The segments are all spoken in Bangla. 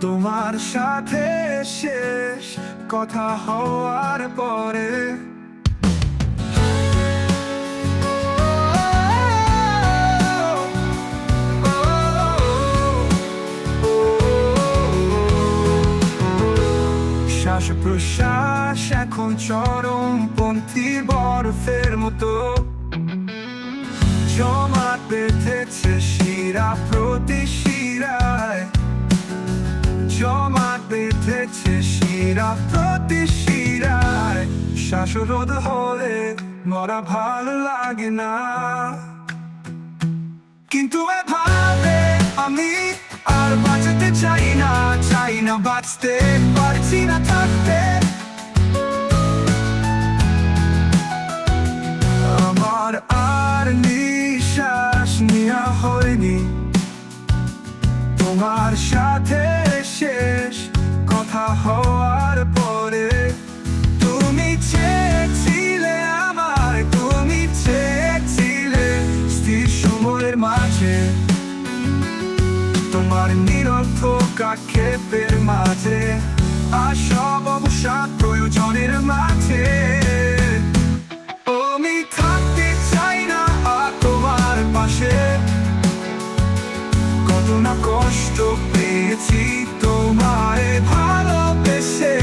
তোমার সাথে শেষ কথা হওয়ার পরে। শ্বাস প্রশ্বাস এখন চরম পন্থী বরফের মতো। জমা বেঁধেছে শিরা প্রতি শিরায়। জমা বেঁধেছে শিরা প্রতি শিরায়। শ্বাসরোধ হলে মরা ভালো লাগে না। কিন্তু এভাবে আমি আর বাঁচতে চাই না চাই না বাঁচতে পারছি না থাকতে। আমার আর নেওয়া হয়নি। তোমার সাথে শেষ কথা হওয়ার পরে তুমি চেয়েছিলে আমার তুমি চেয়েছিলে স্থির সময়ের মাঝে। তোমার নিরর্থক আক্ষেপের মাঝে, আর সব অবসাদ প্রয়োজনের মাঝে। কষ্ট পেয়েছি তোমায় ভালোবেসে।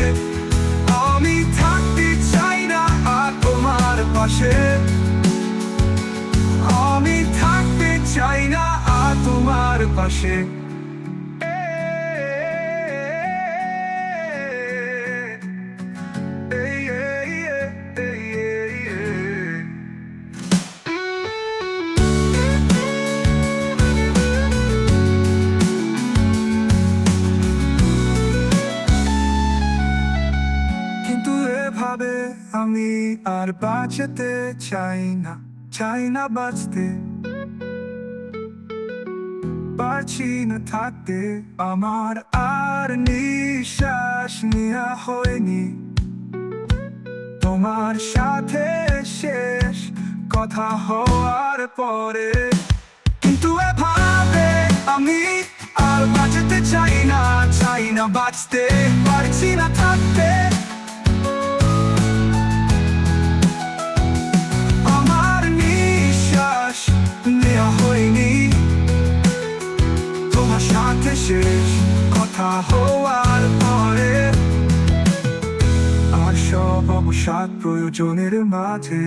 আমি থাকতে চাই না আর তোমার পাশে। আমি থাকতে চাই না আর তোমার পাশে। এভাবে আমি আর বাঁচতে চাই না চাই না বাঁচতে। পারছি না থাকতে আমার আর নিঃশ্বাস নেওয়া হয়নি। তোমার সাথে শেষ কথা হওয়ার পরে কিন্তু এভাবে আমি আর বাঁচতে চাই না চাই না বাঁচতে পারছি না থাকতে। শেষ কথা হওয়ার পরে আর সব অবসাদ প্রয়োজনের মাঝে